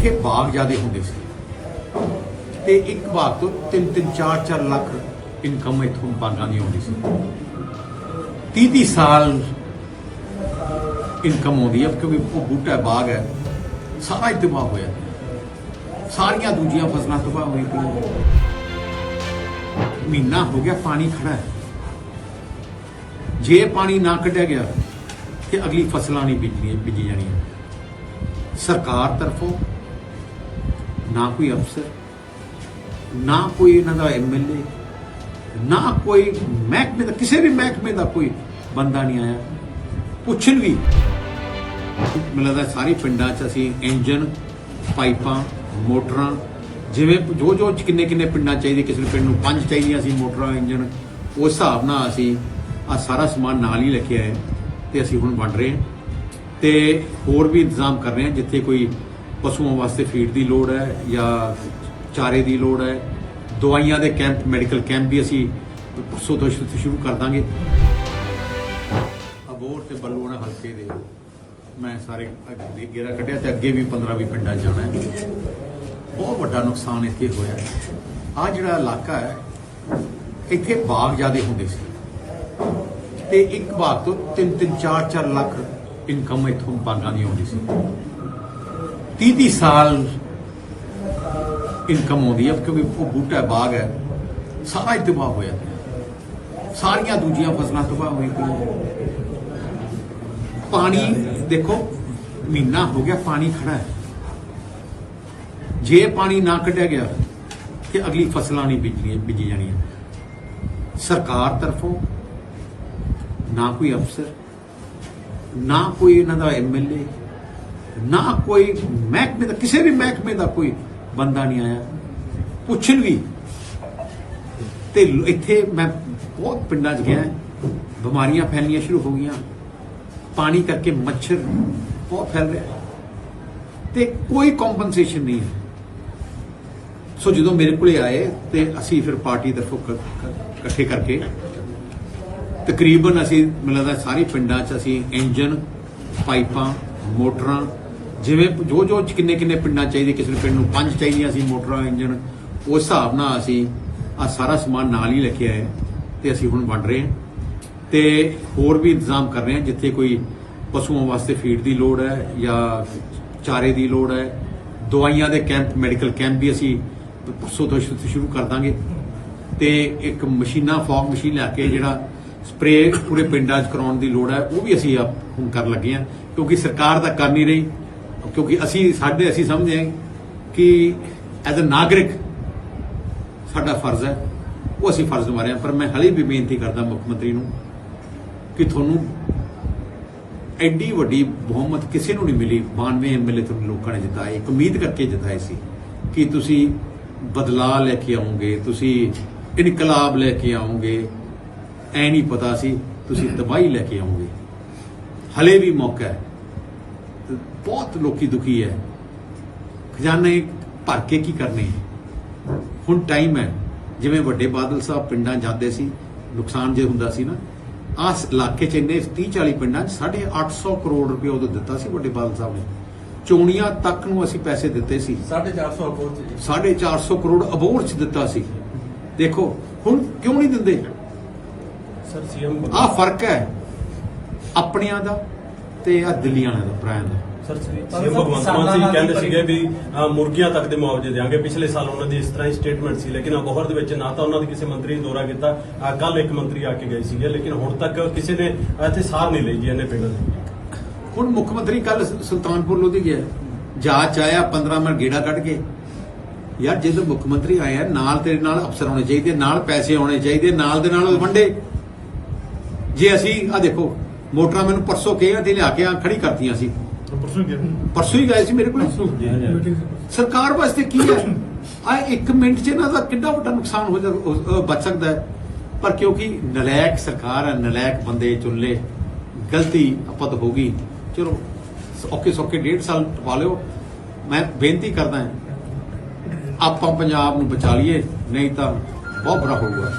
ਇੱਥੇ ਬਾਗ ਜਿਆਦੇ ਹੁੰਦੇ ਸੀ। ਤੇ ਇੱਕ ਬਾਗ ਤੋਂ 3-3 4-4 ਲੱਖ ਇਨਕਮ ਇੱਥੋਂ ਬਾਗਾਂ ਦੀ ਆਉਂਦੀ ਸੀ। 30 ਸਾਲ ਇਨਕਮ ਆਉਂਦੀ ਹੈ ਕਿਉਂਕਿ ਉਹ ਬੂਟਾ ਬਾਗ ਹੈ। ਸਾਰਾ ਹੀ ਤਬਾਹ ਹੋਇਆ। ਸਾਰੀਆਂ ਦੂਜੀਆਂ ਫਸਲਾਂ ਤਬਾਹ ਹੋਈ ਪਈਆਂ। ਮਹੀਨਾ ਹੋ ਗਿਆ, ਪਾਣੀ ਖੜਾ ਹੈ। ਜੇ ਪਾਣੀ ਨਾ ਕੱਢਿਆ ਗਿਆ, ਤੇ ਅਗਲੀ ਫਸਲਾਂ ਨਹੀਂ ਬੀਜਣੀਆਂ, ਬੀਜੀ ਜਾਣੀਆਂ। ਸਰਕਾਰ ਤਰਫੋਂ ਨਾ ਕੋਈ ਅਫਸਰ, ਨਾ ਕੋਈ ਇਹਨਾਂ ਦਾ ਐਮਐਲਏ ਨਾ ਕੋਈ ਮਹਿਕਮੇ ਦਾ, ਕਿਸੇ ਵੀ ਮਹਿਕਮੇ ਦਾ ਕੋਈ ਬੰਦਾ ਨਹੀਂ ਆਇਆ। ਪੁੱਛਣ ਵੀ। ਮੈਨੂੰ ਲੱਗਦਾ ਸਾਰੇ ਪਿੰਡਾਂ 'ਚ ਅਸੀਂ ਇੰਜਨ ਪਾਈਪਾਂ, ਮੋਟਰਾਂ, ਜਿਵੇਂ ਜੋ ਜੋ ਕਿੰਨੇ ਕਿੰਨੇ ਪਿੰਡਾਂ ਚਾਹੀਦੇ, ਕਿਸੇ ਪਿੰਡ ਨੂੰ ਪੰਜ ਚਾਹੀਦੀਆਂ ਸੀ ਮੋਟਰਾਂ ਇੰਜਨ ਉਸ ਹਿਸਾਬ ਨਾਲ ਅਸੀਂ ਆ ਸਾਰਾ ਸਮਾਨ ਨਾਲ ਹੀ ਲੈ ਕੇ ਆਏ ਤੇ ਅਸੀਂ ਹੁਣ ਵੰਡ ਰਹੇ ਹਾਂ। ਤੇ ਹੋਰ ਵੀ ਇੰਤਜ਼ਾਮ ਕਰ ਰਹੇ ਹਾਂ, ਜਿੱਥੇ ਕੋਈ ਪਸ਼ੂਆਂ ਵਾਸਤੇ ਫੀਡ ਦੀ ਲੋੜ ਹੈ ਜਾਂ ਚਾਰੇ ਦੀ ਲੋੜ ਹੈ। ਦਵਾਈਆਂ ਦੇ ਕੈਂਪ ਮੈਡੀਕਲ ਕੈਂਪ ਵੀ ਅਸੀਂ ਪਰਸੋਂ ਤੋਂ ਸ਼ੁਰੂ ਕਰ ਦਾਂਗੇ। ਅਬੋਰ ਤੇ ਬੱਲੂਆਣਾ ਹਲਕੇ ਦੇ ਮੈਂ ਸਾਰੇ ਅੱਗੇ ਗੇੜਾ ਕੱਢਿਆ ਤੇ ਅੱਗੇ ਵੀ 15 20 ਪਿੰਡਾਂ 'ਚ ਜਾਣਾ ਹੈ। ਬਹੁਤ ਵੱਡਾ ਨੁਕਸਾਨ ਇੱਥੇ ਹੋਇਆ ਆ ਜਿਹੜਾ ਇਲਾਕਾ ਹੈ, ਇੱਥੇ ਬਾਗ ਜਿਆਦੇ ਹੁੰਦੇ ਸੀ। ਤੇ ਇੱਕ ਬਾਗ ਤੋਂ 3-3 4-4 ਲੱਖ ਇਨਕਮ ਇੱਥੋਂ ਬਾਗਾਂ ਦੀ ਆਉਂਦੀ ਸੀ। 30 ਸਾਲ ਇਨਕਮ ਆਉਂਦੀ ਹੈ ਕਿਉਂਕਿ ਉਹ ਬੂਟਾ ਬਾਗ ਹੈ। ਸਾਰਾ ਹੀ ਤਬਾਹ ਹੋਇਆ ਸਾਰੀਆਂ ਦੂਜੀਆਂ ਫਸਲਾਂ ਤਬਾਹ ਹੋਈ ਪਈਆਂ ਪਾਣੀ, ਦੇਖੋ, ਮਹੀਨਾ ਹੋ ਗਿਆ, ਪਾਣੀ ਖੜਾ ਹੈ। ਜੇ ਪਾਣੀ ਨਾ ਕੱਢਿਆ ਗਿਆ, ਤੇ ਅਗਲੀ ਫਸਲਾਂ ਨਹੀਂ ਬੀਜਣੀਆਂ, ਬੀਜੀ ਜਾਣੀਆਂ। ਸਰਕਾਰ ਤਰਫੋਂ ਨਾ ਕੋਈ ਅਫਸਰ, ਨਾ ਕੋਈ ਇਹਨਾਂ ਦਾ ਐਮਐਲਏ ਨਾ ਕੋਈ ਮਹਿਕਮੇ ਦਾ, ਕਿਸੇ ਵੀ ਮਹਿਕਮੇ ਦਾ ਕੋਈ ਬੰਦਾ ਨਹੀਂ ਆਇਆ। ਪੁੱਛਣ ਵੀ। ਤੇ ਇੱਥੇ ਮੈਂ ਬਹੁਤ ਪਿੰਡਾਂ 'ਚ ਗਿਆ। ਬਿਮਾਰੀਆਂ ਫੈਲਣੀਆਂ ਸ਼ੁਰੂ ਹੋ ਗਈਆਂ। ਪਾਣੀ ਕਰਕੇ ਮੱਛਰ ਬਹੁਤ ਫੈਲ ਰਿਹਾ। ਤੇ ਕੋਈ ਕੰਪਨਸੇਸ਼ਨ ਨਹੀਂ ਹੈ। ਸੋ ਜਦੋਂ ਮੇਰੇ ਕੋਲੇ ਆਏ ਤੇ ਅਸੀਂ ਫਿਰ ਪਾਰਟੀ ਤਰਫੋਂ ਇਕੱਠੇ ਕਰਕੇ ਤਕਰੀਬਨ ਅਸੀਂ, ਮੈਨੂੰ ਲੱਗਦਾ ਸਾਰੇ ਪਿੰਡਾਂ 'ਚ ਅਸੀਂ ਇੰਜਨ, ਪਾਈਪਾਂ ਮੋਟਰਾਂ, ਜਿਵੇਂ ਜੋ ਜੋ ਕਿੰਨੇ ਕਿੰਨੇ ਪਿੰਡਾਂ ਚਾਹੀਦੇ, ਕਿਸੇ ਨੂੰ ਪਿੰਡ ਨੂੰ ਪੰਜ ਚਾਹੀਦੀਆਂ ਸੀ ਮੋਟਰਾਂ, ਇੰਜਣ, ਉਸ ਹਿਸਾਬ ਨਾਲ ਅਸੀਂ ਆ ਸਾਰਾ ਸਮਾਨ ਨਾਲ ਹੀ ਲੈ ਕੇ ਆਏ ਤੇ ਅਸੀਂ ਹੁਣ ਵੰਡ ਰਹੇ ਹਾਂ। ਤੇ ਹੋਰ ਵੀ ਇੰਤਜ਼ਾਮ ਕਰ ਰਹੇ ਹਾਂ, ਜਿੱਥੇ ਕੋਈ ਪਸ਼ੂਆਂ ਵਾਸਤੇ ਫੀਡ ਦੀ ਲੋੜ ਹੈ ਜਾਂ ਚਾਰੇ ਦੀ ਲੋੜ ਹੈ। ਦਵਾਈਆਂ ਦੇ ਕੈਂਪ ਮੈਡੀਕਲ ਕੈਂਪ ਵੀ ਅਸੀਂ ਪਰਸੋਂ ਤੋਂ ਸ਼ੁਰੂ ਕਰ ਦਾਂਗੇ। ਤੇ ਇੱਕ ਮਸ਼ੀਨਾਂ ਫੌਗ ਮਸ਼ੀਨ ਲੈ ਕੇ ਜਿਹੜਾ ਸਪਰੇਅ ਪੂਰੇ ਪਿੰਡਾਂ 'ਚ ਕਰਾਉਣ ਦੀ ਲੋੜ ਹੈ, ਉਹ ਵੀ ਅਸੀਂ ਆਪ ਹੁਣ ਕਰਨ ਲੱਗੇ ਹਾਂ, ਕਿਉਂਕਿ ਸਰਕਾਰ ਤਾਂ ਕਰ ਨਹੀਂ ਰਹੀ, ਕਿਉਂਕਿ ਅਸੀਂ, ਸਾਡੇ ਅਸੀਂ ਸਮਝਦੇ ਹਾਂ ਕਿ ਐਜ਼ ਅ ਨਾਗਰਿਕ ਸਾਡਾ ਫਰਜ਼ ਹੈ, ਉਹ ਅਸੀਂ ਫਰਜ਼ ਨਿਭਾ ਰਹੇ ਹਾਂ, ਪਰ ਮੈਂ ਹਲੇ ਵੀ ਬੇਨਤੀ ਕਰਦਾ ਮੁੱਖ ਮੰਤਰੀ ਨੂੰ ਕਿ ਤੁਹਾਨੂੰ ਐਡੀ ਵੱਡੀ ਬਹੁਮਤ ਕਿਸੇ ਨੂੰ ਨਹੀਂ ਮਿਲੀ 92 ਐਮਐਲਏ ਤੁਹਾਨੂੰ ਲੋਕਾਂ ਨੇ ਜਿਤਾਏ, ਇੱਕ ਉਮੀਦ ਕਰਕੇ ਜਿਤਾਏ ਸੀ ਕਿ ਤੁਸੀਂ ਬਦਲਾਅ ਲੈ ਕੇ ਆਉਂਗੇ ਤੁਸੀਂ ਇਨਕਲਾਬ ਲੈ ਕੇ ਆਉਂਗੇ ਐ ਨਹੀਂ ਪਤਾ ਸੀ ਤੁਸੀਂ ਤਬਾਹੀ ਲੈ ਕੇ ਆਉਂਗੇ ਹਲੇ ਵੀ ਮੌਕਾ ਹੈ। ਬਹੁਤ ਲੋਕੀ ਦੁਖੀ ਹੈ। ਖਜ਼ਾਨੇ ਭਰ ਕੇ ਕੀ ਕਰਨੇ ਹੁਣ ਟਾਈਮ ਹੈ। ਜਿਵੇਂ ਵੱਡੇ ਬਾਦਲ ਸਾਹਿਬ ਪਿੰਡਾਂ ਜਾਂਦੇ ਸੀ ਨੁਕਸਾਨ ਜੇ ਹੁੰਦਾ ਸੀ ਨਾ ਆਸ ਇਲਾਕੇ ਚ ਇੰਨੇ 30 40 ਪਿੰਡਾਂ ਚ 850 ਕਰੋੜ ਰੁਪਏ ਉਦੋਂ ਦਿੱਤਾ ਸੀ ਵੱਡੇ ਬਾਦਲ ਸਾਹਿਬ ਨੇ। ਚੋਣੀਆਂ ਤੱਕ ਨੂੰ ਅਸੀਂ ਪੈਸੇ ਦਿੱਤੇ ਸੀ। 450 ਅਬੋਰ ਚ ਜੀ। 450 ਕਰੋੜ ਅਬੋਰ ਚ ਦਿੱਤਾ ਸੀ। ਦੇਖੋ ਹੁਣ ਕਿਉਂ ਨਹੀਂ ਦਿੰਦੇ? ਸਰ ਸੀਐਮ ਆਹ ਫ਼ਰਕ ਹੈ। ਆਪਣਿਆਂ ਦਾ ਤੇ ਆ ਦਿੱਲੀਆਂ ਵਾਲਿਆਂ ਦਾ ਭਰਾਇਆਂ ਦਾ। ਸਰ ਸੀਐਮ ਭਗਵੰਤ ਮਾਨ ਜੀ ਕਹਿੰਦੇ ਸੀਗੇ ਵੀ ਮੁਰਗੀਆਂ ਤੱਕ ਦੇ ਮੁਆਵਜ਼ੇ ਦੇਾਂਗੇ ਪਿਛਲੇ ਸਾਲ ਉਹਨਾਂ ਦੀ ਇਸ ਤਰ੍ਹਾਂ ਹੀ ਸਟੇਟਮੈਂਟ ਸੀ ਲੇਕਿਨ ਅਬੋਹਰ ਦੇ ਵਿੱਚ ਨਾ ਤਾਂ ਉਹਨਾਂ ਦੇ ਕਿਸੇ ਮੰਤਰੀ ਨੇ ਦੌਰਾ ਕੀਤਾ ਕੱਲ ਇੱਕ ਮੰਤਰੀ ਆ ਕੇ ਗਏ ਸੀਗੇ ਲੇਕਿਨ ਹੁਣ ਤੱਕ ਕਿਸੇ ਨੇ ਇੱਥੇ ਸਾਰ ਨਹੀਂ ਲਈ ਜੀ ਇਹਨੇ ਪਿੰਡਾਂ ਦੀ। ਹੁਣ ਮੁੱਖ ਮੰਤਰੀ ਕੱਲ ਸੁਲਤਾਨਪੁਰ ਲੋਧੀ ਗਿਆ। ਜਾਂਚ ਆਇਆ 15 ਮਿੰਟ ਗੇੜਾ ਕੱਢ ਕੇ। ਯਾਰ ਜਦੋਂ ਮੁੱਖ ਮੰਤਰੀ ਆਇਆ ਨਾਲ ਤੇਰੇ ਨਾਲ ਅਫਸਰ ਹੋਣੇ ਚਾਹੀਦੇ ਨਾਲ ਪੈਸੇ ਹੋਣੇ ਚਾਹੀਦੇ ਨਾਲ ਦੇ ਨਾਲ ਉਹ ਵੰਡੇ। ਜੇ ਅਸੀਂ ਆ ਦੇਖੋ ਮੋਟਰਾਂ ਮੈਨੂੰ ਪਰਸੋਂ ਕਿਹਾ ਤੇ ਲਿਆ ਕੇ ਆ ਖੜੀ ਕਰਤੀਆਂ ਸੀ। ਪਰਸੋਂ ਹੀ ਗਏ ਸੀ ਮੇਰੇ ਕੋਲ? ਸਰਕਾਰ ਵਾਸਤੇ ਕੀ ਹੈ? ਆ ਇੱਕ ਮਿੰਟ 'ਚ ਇਹਨਾਂ ਦਾ ਕਿੰਨਾ ਵੱਡਾ ਨੁਕਸਾਨ ਹੋ ਜਾ ਬਚ ਸਕਦਾ ਹੈ। ਪਰ ਕਿਉਂਕਿ ਨਲਾਇਕ ਸਰਕਾਰ ਹੈ ਨਲਾਇਕ ਬੰਦੇ ਚੁਣ ਲਏ ਗਲਤੀ ਆਪਾਂ ਤੋਂ ਹੋ ਗਈ। ਚਲੋ ਔਕੇ ਸੌਕੇ ਡੇਢ ਸਾਲ ਟਪਾ ਲਿਓ। ਮੈਂ ਬੇਨਤੀ ਕਰਦਾ ਹਾਂ ਆਪਾਂ ਪੰਜਾਬ ਨੂੰ ਬਚਾ ਲਈਏ ਨਹੀਂ ਤਾਂ ਬਹੁਤ ਬੁਰਾ ਹੋਊਗਾ।